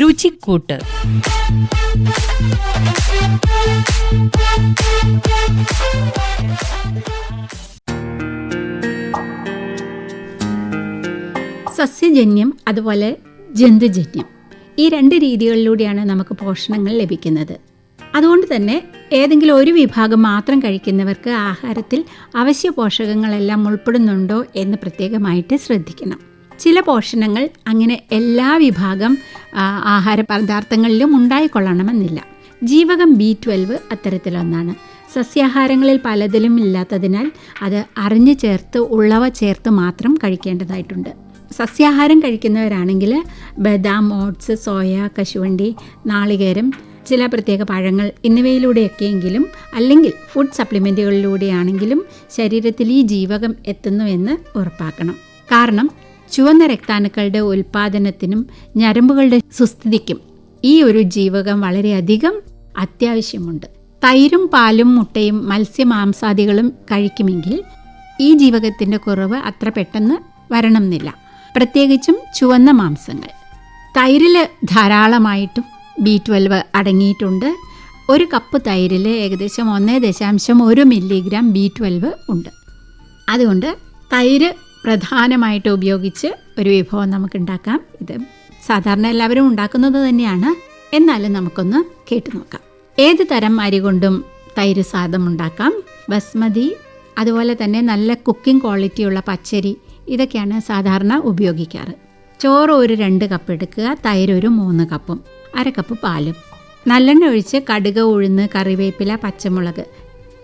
രുചിക്കൂട്ട്. സസ്യജന്യം അതുപോലെ ജന്തുജന്യം ഈ രണ്ട് രീതികളിലൂടെയാണ് നമുക്ക് പോഷണങ്ങൾ ലഭിക്കുന്നത്. അതുകൊണ്ട് തന്നെ ഏതെങ്കിലും ഒരു വിഭാഗം മാത്രം കഴിക്കുന്നവർക്ക് ആഹാരത്തിൽ അവശ്യ പോഷകങ്ങളെല്ലാം ഉൾപ്പെടുന്നുണ്ടോ എന്ന് പ്രത്യേകമായിട്ട് ശ്രദ്ധിക്കണം. ചില പോഷണങ്ങൾ അങ്ങനെ എല്ലാ വിഭാഗം ആഹാര പദാർത്ഥങ്ങളിലും ഉണ്ടായിക്കൊള്ളണമെന്നില്ല. ജീവകം ബി ട്വൽവ് അത്തരത്തിലൊന്നാണ്. സസ്യാഹാരങ്ങളിൽ പലതിലും ഇല്ലാത്തതിനാൽ അത് അറിഞ്ഞു ചേർത്ത് ഉള്ളവ ചേർത്ത് മാത്രം കഴിക്കേണ്ടതായിട്ടുണ്ട്. സസ്യാഹാരം കഴിക്കുന്നവരാണെങ്കിൽ ബദാം ഓട്സ് സോയ കശുവണ്ടി നാളികേരം ചില പ്രത്യേക പഴങ്ങൾ എന്നിവയിലൂടെയൊക്കെയെങ്കിലും അല്ലെങ്കിൽ ഫുഡ് സപ്ലിമെന്റുകളിലൂടെയാണെങ്കിലും ശരീരത്തിൽ ഈ ജീവകം എത്തുന്നുവെന്ന് ഉറപ്പാക്കണം. കാരണം ചുവന്ന രക്താണുക്കളുടെ ഉൽപ്പാദനത്തിനും ഞരമ്പുകളുടെ സുസ്ഥിതിക്കും ഈ ഒരു ജീവകം വളരെയധികം അത്യാവശ്യമുണ്ട്. തൈരും പാലും മുട്ടയും മത്സ്യമാംസാദികളും കഴിക്കുമെങ്കിൽ ഈ ജീവകത്തിന്റെ കുറവ് അത്ര പെട്ടെന്ന് വരണമെന്നില്ല. പ്രത്യേകിച്ചും ചുവന്ന മാംസങ്ങൾ. തൈരിൽ ധാരാളമായിട്ടും ബി ട്വൽവ് അടങ്ങിയിട്ടുണ്ട്. ഒരു കപ്പ് തൈരിൽ ഏകദേശം ഒന്ന് ദശാംശം ഒരു മില്ലിഗ്രാം ബി ട്വൽവ് ഉണ്ട്. അതുകൊണ്ട് തൈര് പ്രധാനമായിട്ട് ഉപയോഗിച്ച് ഒരു വിഭവം നമുക്ക് ഉണ്ടാക്കാം ഇത് സാധാരണ എല്ലാവരും ഉണ്ടാക്കുന്നത് തന്നെയാണ്. എന്നാലും നമുക്കൊന്ന് കേട്ടു നോക്കാം. ഏത് തരം അരി കൊണ്ടും തൈര് സാദം ഉണ്ടാക്കാം. ബസ്മതി അതുപോലെ തന്നെ നല്ല കുക്കിംഗ് ക്വാളിറ്റിയുള്ള പച്ചരി ഇതൊക്കെയാണ് സാധാരണ ഉപയോഗിക്കാറ്. ചോറ് ഒരു രണ്ട് കപ്പ് എടുക്കുക തൈര് ഒരു മൂന്ന് കപ്പും അര കപ്പ് പാലും. നല്ലെണ്ണ ഒഴിച്ച് കടുക് ഉഴുന്ന് കറിവേപ്പില പച്ചമുളക്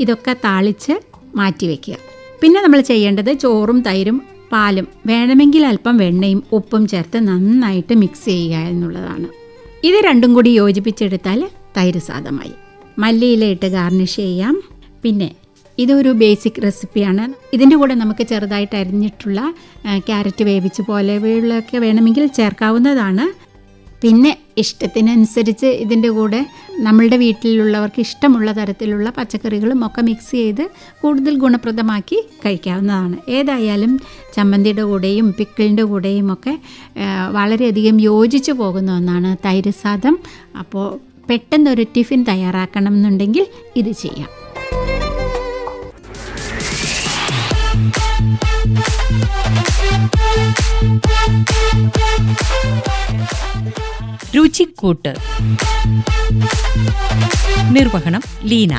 ഇതൊക്കെ താളിച്ച് മാറ്റി വയ്ക്കുക പിന്നെ നമ്മൾ ചെയ്യേണ്ടത് ചോറും തൈരും പാലും. വേണമെങ്കിൽ അല്പം വെണ്ണയും ഉപ്പും ചേർത്ത് നന്നായിട്ട് മിക്സ് ചെയ്യുക എന്നുള്ളതാണ്. ഇത് രണ്ടും കൂടി യോജിപ്പിച്ചെടുത്താൽ തൈര് സാധമായി മല്ലിയിലയിട്ട് ഗാർണിഷ് ചെയ്യാം. പിന്നെ ഇതൊരു ബേസിക് റെസിപ്പിയാണ് ഇതിന്റെ കൂടെ നമുക്ക് ചെറുതായിട്ട് അരിഞ്ഞിട്ടുള്ള ക്യാരറ്റ് വേവിച്ച് പോലെയുള്ളതൊക്കെ വേണമെങ്കിൽ ചേർക്കാവുന്നതാണ്. പിന്നെ ഇഷ്ടത്തിനനുസരിച്ച് ഇതിന്റെ കൂടെ നമ്മളുടെ വീട്ടിലുള്ളവർക്ക് ഇഷ്ടമുള്ള തരത്തിലുള്ള പച്ചക്കറികളും ഒക്കെ മിക്സ് ചെയ്ത് കൂടുതൽ ഗുണപ്രദമാക്കി കഴിക്കാവുന്നതാണ്. ഏതായാലും ചമ്മന്തിയുടെ കൂടെയും പിക്കിളിന്റെ കൂടെയും ഒക്കെ വളരെയധികം യോജിച്ചു പോകുന്ന ഒന്നാണ് തൈര് സാദം. അപ്പോൾ പെട്ടെന്നൊരു ടിഫിൻ തയ്യാറാക്കണം എന്നുണ്ടെങ്കിൽ ഇത് ചെയ്യാം. രുചിക്കൂട്ട്. നിർവഹണം ലീന.